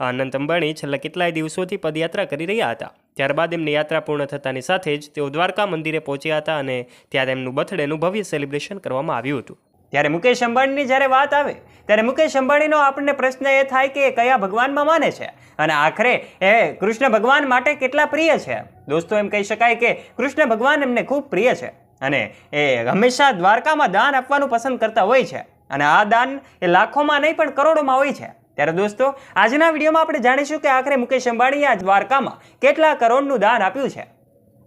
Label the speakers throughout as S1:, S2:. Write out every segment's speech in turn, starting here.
S1: અનંત અંબાણી છેલ્લા કેટલાય દિવસોથી પદયાત્રા કરી રહ્યા હતા. ત્યારબાદ એમની યાત્રા પૂર્ણ થતાની સાથે જ તેઓ દ્વારકા મંદિરે પહોંચ્યા હતા અને ત્યારે એમનું બર્થડેનું ભવ્ય સેલિબ્રેશન કરવામાં આવ્યું હતું. ત્યારે મુકેશ અંબાણીની જ્યારે વાત આવે, ત્યારે મુકેશ અંબાણીનો આપણને પ્રશ્ન એ થાય કે કયા ભગવાનમાં માને છે? અને આખરે એ કૃષ્ણ ભગવાન માટે કેટલા પ્રિય છે? દોસ્તો, એમ કહી શકાય કે કૃષ્ણ ભગવાન એમને ખૂબ પ્રિય છે અને એ હંમેશા દ્વારકામાં દાન આપવાનું પસંદ કરતા હોય છે. અને આ દાન એ લાખોમાં નહીં પણ કરોડોમાં હોય છે. ત્યારે દોસ્તો, આજના વિડીયોમાં આપણે જાણીશું કે આખરે મુકેશ અંબાણીએ આ દ્વારકામાં કેટલા કરોડનું દાન આપ્યું છે.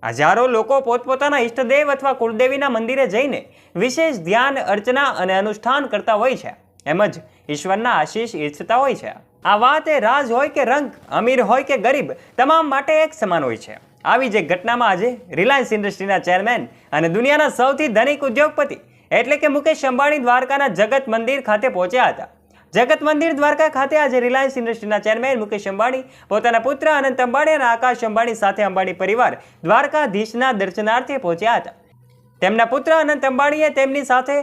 S1: હજારો લોકો પોતપોતાના ઈષ્ટદેવ અથવા કુળદેવીના મંદિરે જઈને વિશેષ ધ્યાન, અર્ચના અને અનુષ્ઠાન કરતા હોય છે. એમ જ ઈશ્વરના આશીષ ઈચ્છતા હોય છે. આ વાત એ રાજ હોય કે રંગ, અમીર હોય કે ગરીબ, તમામ માટે એક સમાન હોય છે. આવી જ એક ઘટનામાં આજે રિલાયન્સ ઇન્ડસ્ટ્રીના ચેરમેન અને દુનિયાના સૌથી ધનિક ઉદ્યોગપતિ એટલે કે મુકેશ અંબાણી દ્વારકાના જગત મંદિર ખાતે પહોંચ્યા હતા. જગત મંદિર દ્વારકા ખાતે આજે રિલાયન્સ ઇન્ડસ્ટ્રીના ચેરમેન મુકેશ અંબાણી, પોતાના પુત્ર અનંત અંબાણી અને આકાશ અંબાણી સાથે અંબાણી પરિવાર દ્વારકાધીશના દર્શનાર્થે પહોંચ્યા હતા. તેમના પુત્ર અનંત અંબાણીએ તેમની સાથે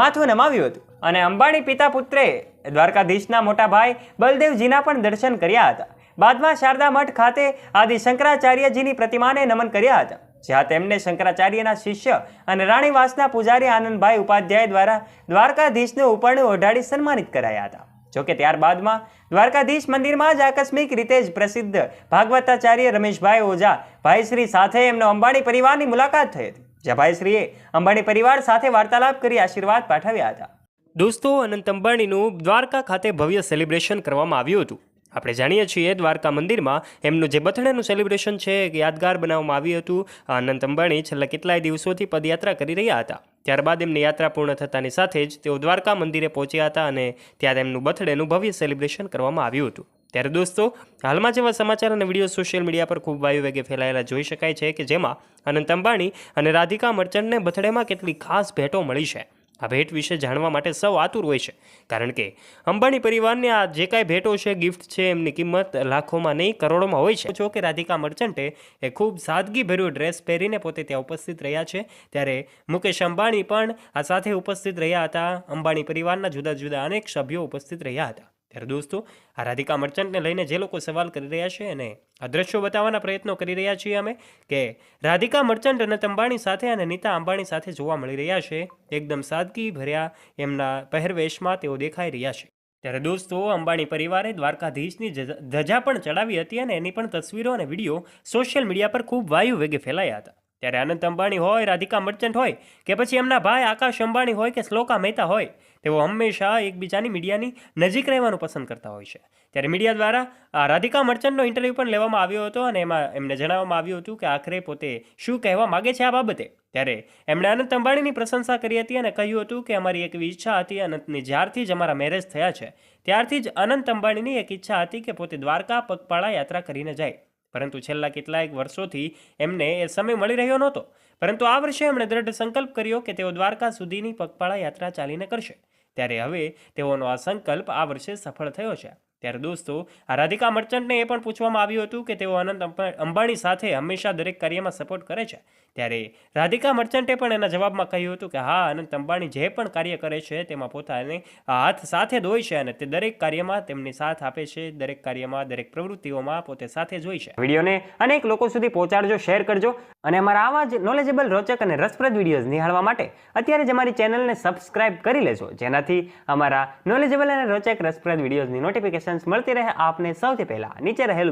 S1: માથું નમાવ્યું હતું અને અંબાણી પિતા પુત્રે દ્વારકાધીશના મોટા ભાઈ બલદેવજીના પણ દર્શન કર્યા હતા. બાદમાં શારદા મઠ ખાતે આદિ શંકરાચાર્યજીની પ્રતિમાને નમન કર્યા હતા. જ્યાં તેમને શંકરાચાર્યના શિષ્ય અને રાણીવાસના પૂજારી આનંદભાઈ ઉપાધ્યાય દ્વારા દ્વારકાધીશને ઉપરણું ઓઢાડી સન્માનિત કરાયા હતા. જોકે ત્યારબાદમાં દ્વારકાધીશ મંદિરમાં જ આકસ્મિક રીતે જ પ્રસિદ્ધ ભાગવતાચાર્ય રમેશભાઈ ઓઝા ભાઈશ્રી સાથે એમનો અંબાણી પરિવારની મુલાકાત થઈ હતી, જ્યાં ભાઈશ્રીએ અંબાણી પરિવાર સાથે વાર્તાલાપ કરી આશીર્વાદ પાઠવ્યા હતા. દોસ્તો, અનંત અંબાણીનું દ્વારકા ખાતે ભવ્ય સેલિબ્રેશન કરવામાં આવ્યું હતું. આપણે જાણીએ છીએ દ્વારકા મંદિરમાં એમનું જે બથડાનું સેલિબ્રેશન છે યાદગાર બનાવવામાં આવ્યું હતું. અનંત અંબાણી છેલ્લા કેટલાય દિવસોથી પદયાત્રા કરી રહ્યા હતા. ત્યારબાદ એમની યાત્રા પૂર્ણ થતાની સાથે જ તેઓ દ્વારકા મંદિરે પહોંચ્યા હતા અને ત્યારે એમનું બથડેનું ભવ્ય સેલિબ્રેશન કરવામાં આવ્યું હતું. ત્યારે દોસ્તો, હાલમાં જેવા સમાચાર અને વીડિયો સોશિયલ મીડિયા પર ખૂબ વાયુ વેગે ફેલાયેલા જોઈ શકાય છે કે જેમાં અનંત અંબાણી અને રાધિકા મર્ચન્ટને બથડેમાં કેટલી ખાસ ભેટો મળી છે. આ ભેટ વિશે જાણવા માટે સૌ આતુર હોય છે. કારણ કે અંબાણી પરિવારને આ જે કાંઈ ભેટો છે ગિફ્ટ છે, એમની કિંમત લાખોમાં નહીં, કરોડોમાં હોય છે. જો કે રાધિકા મર્ચન્ટે એ ખૂબ સાદગીભર્યો ડ્રેસ પહેરીને પોતે ત્યાં ઉપસ્થિત રહ્યા છે. ત્યારે મુકેશ અંબાણી પણ આ સાથે ઉપસ્થિત રહ્યા હતા. અંબાણી પરિવારના જુદા જુદા અનેક સભ્યો ઉપસ્થિત રહ્યા હતા. ત્યારે દોસ્તો, આ રાધિકા મર્ચન્ટને લઈને જે લોકો સવાલ કરી રહ્યા છે અને આ દ્રશ્યો બતાવવાના પ્રયત્નો કરી રહ્યા છીએ અમે, કે રાધિકા મર્ચન્ટ અને અંબાણી સાથે અને નીતા અંબાણી સાથે જોવા મળી રહ્યા છે. એકદમ સાદગી ભર્યા એમના પહેરવેશમાં તેઓ દેખાઈ રહ્યા છે. ત્યારે દોસ્તો, અંબાણી પરિવારે દ્વારકાધીશની ધજા પણ ચડાવી હતી અને એની પણ તસવીરો અને વીડિયો સોશિયલ મીડિયા પર ખૂબ વાયુ વેગે ફેલાયા હતા. ત્યારે અનંત અંબાણી હોય, રાધિકા મર્ચન્ટ હોય કે પછી એમના ભાઈ આકાશ અંબાણી હોય કે શ્લોકા મહેતા હોય, તેઓ હંમેશા એકબીજાની મીડિયાની નજીક રહેવાનું પસંદ કરતા હોય છે. ત્યારે મીડિયા દ્વારા રાધિકા મર્ચન્ટનો ઇન્ટરવ્યૂ પણ લેવામાં આવ્યો હતો અને એમાં એમને જણાવવામાં આવ્યું હતું કે આખરે પોતે શું કહેવા માગે છે આ બાબતે. ત્યારે એમણે અનંત અંબાણીની પ્રશંસા કરી હતી અને કહ્યું હતું કે અમારી એક ઈચ્છા હતી અનંતની જ્યારથી જ અમારા મેરેજ થયા છે, ત્યારથી જ અનંત અંબાણીની એક ઈચ્છા હતી કે પોતે દ્વારકા પગપાળા યાત્રા કરીને જાય. પરંતુ છેલ્લા કેટલાક વર્ષોથી એમને એ સમય મળી રહ્યો નહોતો. પરંતુ આ વર્ષે એમણે દ્રઢ સંકલ્પ કર્યો કે તેઓ દ્વારકા સુધીની પગપાળા યાત્રા ચાલીને કરશે. ત્યારે હવે તેઓનો આ સંકલ્પ આ વર્ષે સફળ થયો છે. ત્યારે દોસ્તો, આ રાધિકા મર્ચન્ટને એ પણ પૂછવામાં આવ્યું હતું કે તેઓ અનંત અંબા- અંબાણી સાથે હંમેશા દરેક કાર્યમાં સપોર્ટ કરે છે. ત્યારે રાધિકા મર્ચન્ટે પણ એના જવાબમાં કહ્યું હતું કે, હા, અનંત અંબાણી જે પણ કાર્ય કરે છે, તેમાં પોતાને હાથ સાથે ધોઈ છે અને તે દરેક કાર્યમાં તેમની સાથ આપે છે. દરેક કાર્યમાં, દરેક પ્રવૃત્તિઓમાં પોતે સાથે જ હોય છે. વિડીયોને અનેક લોકો સુધી પહોંચાડજો, શેર કરજો અને અમારા આવા જ નોલેજેબલ રોચક અને રસપ્રદ વિડીયોઝ નિહાળવા માટે અત્યારે જ અમારી ચેનલને સબસ્ક્રાઇબ કરી લેજો. જેનાથી અમારા નોલેજેબલ અને રોચક, રસપ્રદ વિડીયોઝની નોટિફિકેશન્સ મળતી રહે આપને સૌથી પહેલા. નીચે રહેલું